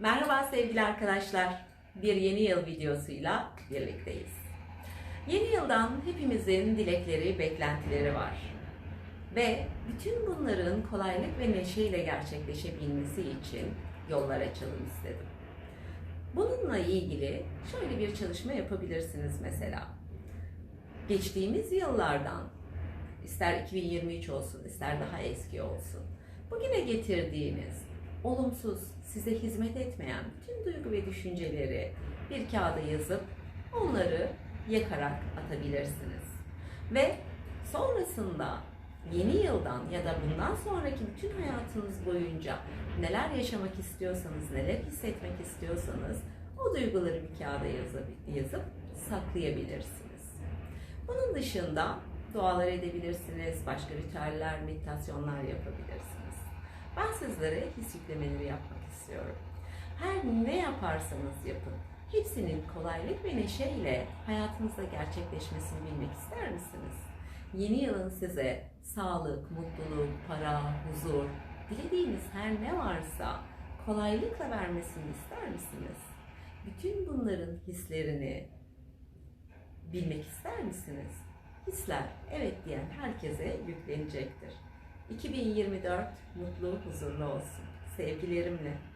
Merhaba sevgili arkadaşlar. Bir yeni yıl videosuyla birlikteyiz. Yeni yıldan hepimizin dilekleri, beklentileri var. Ve bütün bunların kolaylık ve neşeyle gerçekleşebilmesi için yollar açalım istedim. Bununla ilgili şöyle bir çalışma yapabilirsiniz mesela. Geçtiğimiz yıllardan ister 2023 olsun, ister daha eski olsun. Bugüne getirdiğiniz olumsuz, size hizmet etmeyen bütün duygu ve düşünceleri bir kağıda yazıp onları yakarak atabilirsiniz. Ve sonrasında yeni yıldan ya da bundan sonraki bütün hayatınız boyunca neler yaşamak istiyorsanız, neler hissetmek istiyorsanız o duyguları bir kağıda yazıp, yazıp saklayabilirsiniz. Bunun dışında dualar edebilirsiniz, başka ritüeller, meditasyonlar yapabilirsiniz. Ben sizlere his yüklemeleri yapmak istiyorum. Her ne yaparsanız yapın, hepsinin kolaylık ve neşeyle hayatınızda gerçekleşmesini bilmek ister misiniz? Yeni yılın size sağlık, mutluluk, para, huzur, dilediğiniz her ne varsa kolaylıkla vermesini ister misiniz? Bütün bunların hislerini bilmek ister misiniz? Hisler evet diyen herkese yüklenecektir. 2024 mutlu, huzurlu olsun. Sevgilerimle.